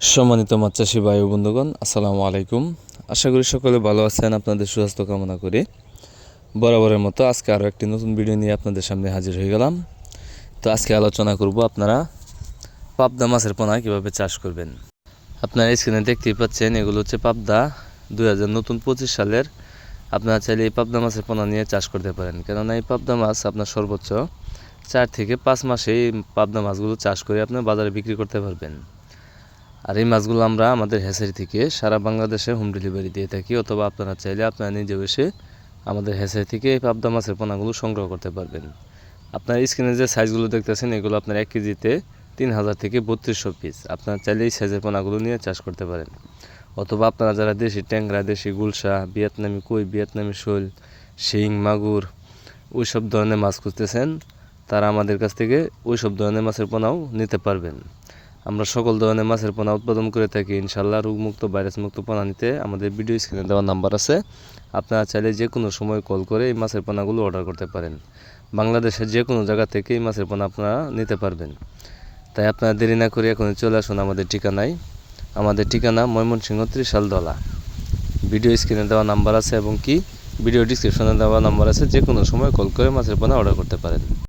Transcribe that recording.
সম্মানিত মাছ চাষি ভাই বন্ধুগণ, আসসালামু আলাইকুম। আশা করি সকলে ভালো আছেন, আপনাদের সুস্বাস্থ্য কামনা করি। বরাবরের মতো আজকে আরও একটি নতুন ভিডিও নিয়ে আপনাদের সামনে হাজির হয়ে গেলাম। তো আজকে আলোচনা করব আপনারা পাবদা মাছের পোনা কীভাবে চাষ করবেন। আপনারা স্ক্রিনে দেখতেই পাচ্ছেন, এগুলো হচ্ছে পাবদা দুই হাজার নতুন পঁচিশ সালের। আপনারা চাইলে এই পাবদা মাছের পোনা নিয়ে চাষ করতে পারেন। কেননা এই পাবদা মাছ আপনার সর্বোচ্চ চার থেকে পাঁচ মাসে এই পাবদা মাছগুলো চাষ করে আপনি বাজারে বিক্রি করতে পারবেন। আর এই মাছগুলো আমরা আমাদের হ্যাচারি থেকে সারা বাংলাদেশে হোম ডেলিভারি দিয়ে থাকি, অথবা আপনারা চাইলে আপনারা নিজে এসে আমাদের হ্যাচারি থেকে এই পাবদা মাছের পোনাগুলো সংগ্রহ করতে পারবেন। আপনার স্ক্রিনে যে সাইজগুলো দেখতেছেন, এগুলো আপনার এক কেজিতে তিন হাজার থেকে বত্রিশশো পিস আপনারা চাইলে এই সাইজের পোনাগুলো নিয়ে চাষ করতে পারেন। অথবা আপনারা যারা দেশি ট্যাংরা, দেশি গুলশা, ভিয়েতনামি কই, ভিয়েতনামি শোল, শিং, মাগুর ওই সব ধরনের মাছ খুঁজতেছেন, তারা আমাদের কাছ থেকে ওই সব ধরনের মাছের পোনাও নিতে পারবেন। আমরা সকল ধরনের মাছের পোনা উৎপাদন করে থাকি। ইনশাল্লাহ রোগমুক্ত, ভাইরাসমুক্ত পোনা নিতে আমাদের ভিডিও স্ক্রিনে দেওয়া নাম্বার আছে। আপনারা চাইলে যে কোনো সময় কল করে এই মাছের পোনাগুলো অর্ডার করতে পারেন। বাংলাদেশের যে কোনো জায়গা থেকে এই মাছের পোনা আপনারা নিতে পারবেন। তাই আপনারা দেরি না করে এখন চলে আসুন আমাদের ঠিকানায়। আমাদের ঠিকানা ময়মনসিংহ ত্রিশাল দলা। ভিডিও স্ক্রিনে দেওয়া নাম্বার আছে এবং কি? ভিডিও ডিসক্রিপশনে দেওয়া নাম্বার আছে। যে কোনো সময় কল করে মাছের পোনা অর্ডার করতে পারেন।